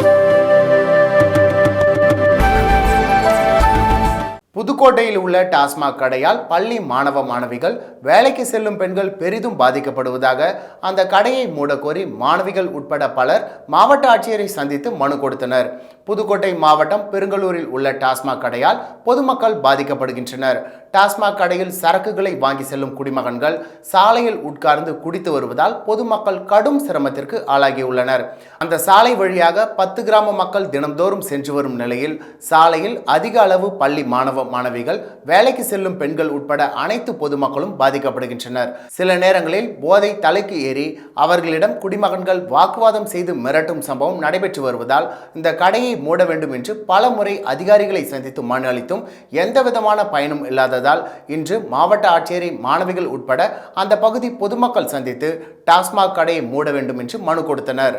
Thank you. புதுக்கோட்டையில் உள்ள டாஸ்மாக் கடையால் பள்ளி மாணவ மாணவிகள் வேலைக்கு செல்லும் பெண்கள் பெரிதும் பாதிக்கப்படுவதாக அந்த கடையை மூடக்கோரி மாணவிகள் உட்பட பலர் மாவட்ட ஆட்சியரை சந்தித்து மனு கொடுத்தனர். புதுக்கோட்டை மாவட்டம் பெருங்கலூரில் உள்ள டாஸ்மாக் கடையால் பொதுமக்கள் பாதிக்கப்படுகின்றனர். டாஸ்மாக் கடையில் சரக்குகளை வாங்கி செல்லும் குடிமகன்கள் சாலையில் உட்கார்ந்து குடித்து வருவதால் பொதுமக்கள் கடும் சிரமத்திற்கு ஆளாகியுள்ளனர். அந்த சாலை வழியாக பத்து கிராம மக்கள் தினம்தோறும் சென்று வரும் நிலையில் சாலையில் அதிக அளவு பள்ளி மாணவ மாணவிகள் வேலைக்கு செல்லும் பெண்கள் உட்பட அனைத்து பொதுமக்களும் பாதிக்கப்படுகின்றனர். சில நேரங்களில் போதை தலைக்கு ஏறி அவர்களிடம் குடிமகன்கள் வாக்குவாதம் செய்து மிரட்டும் சம்பவம் நடைபெற்று வருவதால் இந்த கடையை மூட வேண்டும் என்று பல முறை அதிகாரிகளை சந்தித்து மனு அளித்தும் எந்தவிதமான பயனும் இல்லாததால் இன்று மாவட்ட ஆட்சியரை மாணவிகள் உட்பட அந்த பகுதி பொதுமக்கள் சந்தித்து டாஸ்மாக் கடையை மூட வேண்டும் என்று மனு கொடுத்தனர்.